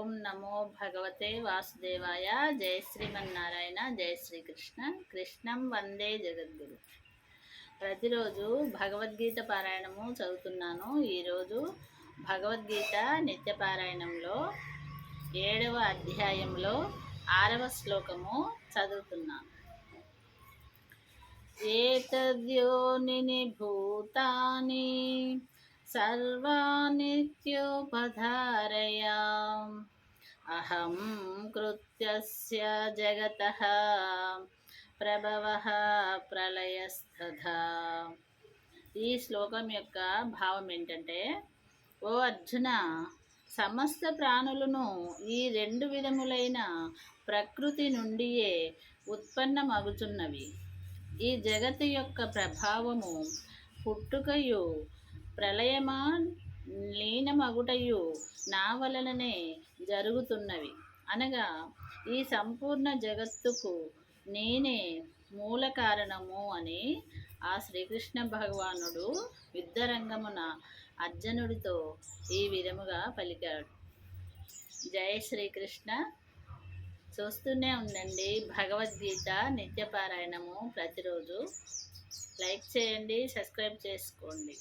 ఓం నమో భగవతే వాసుదేవాయ. జయ శ్రీమన్నారాయణ జయ శ్రీకృష్ణ. కృష్ణం వందే జగద్గురు. ప్రతిరోజు భగవద్గీత పారాయణము చదువుతున్నాను. ఈరోజు భగవద్గీత నిత్య పారాయణంలో ఏడవ అధ్యాయంలో ఆరవ శ్లోకము చదువుతున్నాను. ఏతద్యోని భూతాని सर्वानित्योपधारया అహం కృత్యస్య జగత ప్రభవ ప్రళయస్తథా ఈ శ్లోకం యొక్క భావం ఏంటంటే ఓ అర్జున సమస్త ప్రాణులను ఈ రెండు విధములైన ప్రకృతి నుండియే ఉత్పన్నమగుతున్నవి ఈ జగత్తు యొక్క ప్రభావము పుట్టుకయు ప్రళయమా లీనమగుటయు నా వలననే జరుగుతున్నవి. అనగా ఈ సంపూర్ణ జగత్తుకు నేనే మూల కారణము అని ఆ శ్రీకృష్ణ భగవానుడు యుద్ధరంగమున అర్జునుడితో ఈ విధముగా పలికాడు. జయ శ్రీకృష్ణ. చూస్తూనే ఉండండి భగవద్గీత నిత్యపారాయణము ప్రతిరోజు. లైక్ చేయండి సబ్స్క్రైబ్ చేసుకోండి.